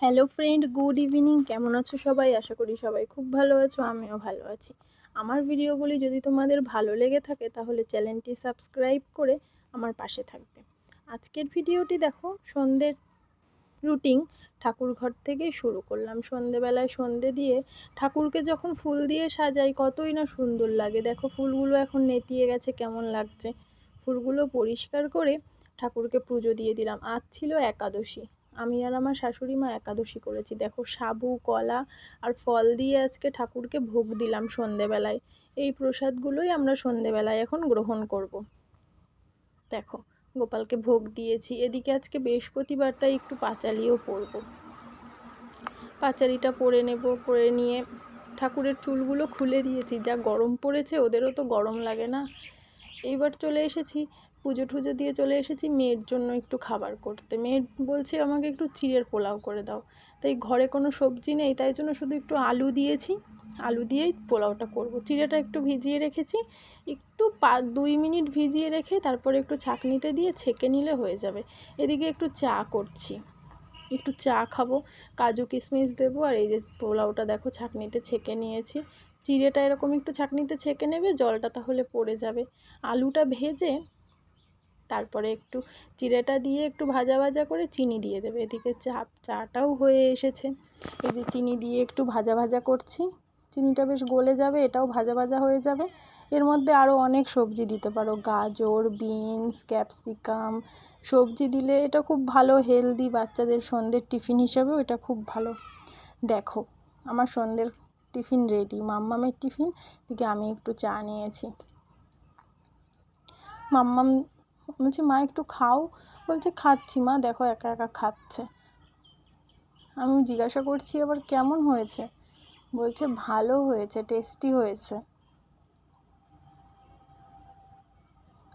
Hello friend good evening কেমন আছো সবাই? আশা করি সবাই খুব ভালো আছো, আমিও ভালো আছি। আমার ভিডিওগুলি যদি তোমাদের ভালো লেগে থাকে, তাহলে চ্যানেলটি সাবস্ক্রাইব করে আমার পাশে থাকবে। আজকের ভিডিওটি দেখো, সন্ধ্যের রুটিন ঠাকুর ঘর থেকেই শুরু করলাম। সন্ধেবেলায় সন্ধে দিয়ে ঠাকুরকে যখন ফুল দিয়ে সাজাই, কতই না সুন্দর লাগে। দেখো, ফুলগুলো এখন নেতিয়ে গেছে, কেমন লাগছে। ফুলগুলো পরিষ্কার করে ঠাকুরকে পুজো দিয়ে দিলাম। আজ ছিল একাদশী। আমি আর আমার শাশুড়ি মা একাদশী করেছি। দেখো, সাবু, কলা আর ফল দিয়ে আজকে ঠাকুরকে ভোগ দিলাম সন্ধেবেলায়। এই প্রসাদগুলোই আমরা সন্ধেবেলায় এখন গ্রহণ করব। দেখো, গোপালকে ভোগ দিয়েছি। এদিকে আজকে বৃহস্পতিবার, তাই একটু পাঁচালিও পরব। পাঁচালিটা পরে নেব, পরে নিয়ে ঠাকুরের চুলগুলো খুলে দিয়েছি। যা গরম পড়েছে, ওদেরও তো গরম লাগে না। এইবার চলে এসেছি পুজো টুজো দিয়ে চলে এসেছি, মেয়ের জন্য একটু খাবার করতে। মেয়ে বলছে, আমাকে একটু চিড়ের পোলাও করে দাও। তাই ঘরে কোনো সবজি নেই, তাই জন্য শুধু একটু আলু দিয়েছি। আলু দিয়েই পোলাওটা করব। চিড়েটা একটু ভিজিয়ে রেখেছি, একটু পা, দুই মিনিট ভিজিয়ে রেখে তারপরে একটু ছাঁকনিতে দিয়ে ছেঁকে নিলে হয়ে যাবে। এদিকে একটু চা করছি। একটু চা খাব, কাজু কিশমিশ দেবো, আর এই যে পোলাওটা দেখো ছাঁকনিতে ছেঁকে নিয়েছি। চিড়েটা এরকম একটু ছাঁকনিতে ছেঁকে নেবে, জলটা তাহলে পড়ে যাবে। আলুটা ভেজে তারপরে একটু চিড়েটা দিয়ে একটু ভাজা ভাজা করে চিনি দিয়ে দেবে। এদিকে চা, চাটাও হয়ে এসেছে। এই যে চিনি দিয়ে একটু ভাজা ভাজা করছি। চিনিটা বেশ গলে যাবে, এটাও ভাজা ভাজা হয়ে যাবে। এর মধ্যে আরও অনেক সবজি দিতে পারো। গাজর, বিনস, ক্যাপসিকাম, সবজি দিলে এটা খুব ভালো, হেলদি বাচ্চাদের সন্ধ্যের টিফিন হিসাবেও এটা খুব ভালো। দেখো, আমার সন্ধ্যের টিফিন রেডি, মাম্মামের টিফিন দিকে আমি একটু চা নিয়েছি। মাম্মাম বলছি, মা, একটু খাও। বলছে, খাচ্ছি মা, দেখো একা একা খাচ্ছে। আমি জিজ্ঞাসা করছি আবার কেমন হয়েছে? বলছে, ভালো হয়েছে টেস্টি হয়েছে।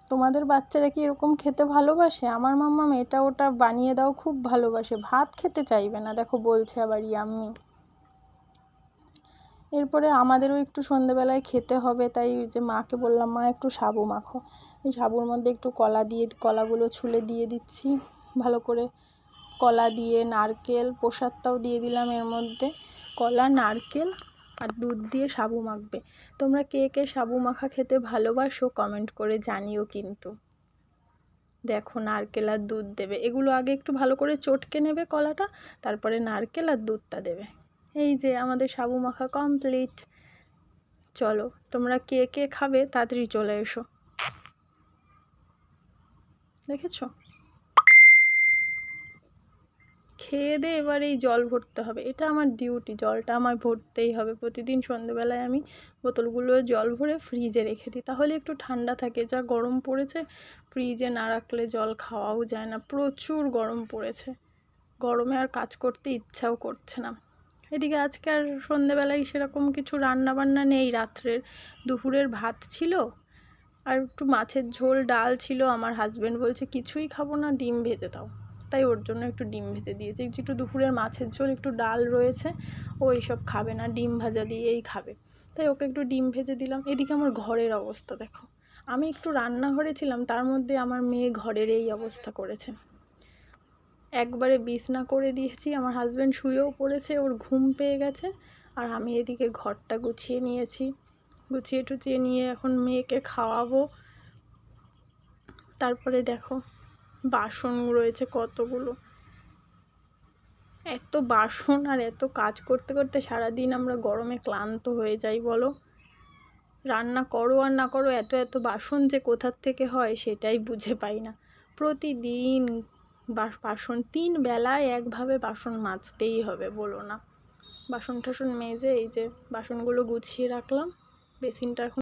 তোমাদের বাচ্চারা কি এরকম খেতে ভালোবাসে? আমার মাম্মাম এটা ওটা বানিয়ে দাও, খুব ভালোবাসে। ভাত খেতে চাইবে না। দেখো, বলছে আবার ইয়াম্মি। এরপরে আমাদেরও একটু সন্ধেবেলায় খেতে হবে, তাই যে মাকে বললাম, মা, একটু সাবু মাখো। এই সাবুর মধ্যে একটু কলা দিয়ে, কলাগুলো ছুলে দিয়ে দিচ্ছি, ভালো করে কলা দিয়ে, নারকেল, প্রসাদটাও দিয়ে দিলাম এর মধ্যে। কলা, নারকেল আর দুধ দিয়ে সাবু মাখবে। তোমরা কে কে সাবু মাখা খেতে ভালোবাসো কমেন্ট করে জানিও কিন্তু। দেখো, নারকেল আর দুধ দেবে। এগুলো আগে একটু ভালো করে চটকে নেবে কলাটা, তারপরে নারকেল আর দুধটা দেবে। এই যে আমাদের সাবু মাখা কমপ্লিট চলো, তোমরা কে কে খাবে তাড়াতাড়ি চলে এসো। দেখেছ? খেয়ে দিয়ে এবার এই জল ভরতে হবে। এটা আমার ডিউটি জলটা আমার ভরতেই হবে। প্রতিদিন সন্ধেবেলায় আমি বোতলগুলো জল ভরে ফ্রিজে রেখে দিই। তাহলে একটু ঠান্ডা থাকে। যা গরম পড়েছে ফ্রিজে না রাখলে জল খাওয়াও যায় না। প্রচুর গরম পড়েছে। গরমে আর কাজ করতে ইচ্ছাও করছে না। এদিকে আজকে আর সন্ধেবেলায় সেরকম কিছু রান্না বান্না নেই। রাত্রের দুপুরের ভাত ছিল আর একটু মাছের ঝোল, ডাল ছিল। আমার হাজব্যান্ড বলছে, কিছুই খাব না, ডিম ভেজে দাও। তাই ওর জন্য একটু ডিম ভেজে দিয়েছি। একটু দুপুরের মাছের ঝোল, একটু ডাল রয়েছে, ও এইসব খাবে না, ডিম ভাজা দিয়েই খাবে। তাই ওকে একটু ডিম ভেজে দিলাম। এদিকে আমার ঘরের অবস্থা, দেখো। আমি একটু রান্নাঘরে ছিলাম, তার মধ্যে আমার মেয়ে ঘরের এই অবস্থা করেছে। একবারে বিছনা করে দিয়েছি। আমার হাজব্যান্ড শুয়েও পড়েছে, ওর ঘুম পেয়ে গেছে। আর আমি এদিকে ঘরটা গুছিয়ে নিয়েছি। গুছিয়ে টুচিয়ে নিয়ে এখন মেয়েকে খাওয়াবো। তারপরে দেখো, বাসন রয়েছে কতগুলো। এত বাসন আর এত কাজ করতে করতে সারাদিন আমরা গরমে ক্লান্ত হয়ে যাই, বলো। রান্না করো আর না করো, এত এত বাসন যে কোথার থেকে হয় সেটাই বুঝে পাই না। প্রতিদিন বাসন তিন বেলায় একভাবে বাসন মাজতেই হবে, বলো না। বাসন টাসন মেজে এই যে বাসনগুলো গুছিয়ে রাখলাম, বেসিনটা এখন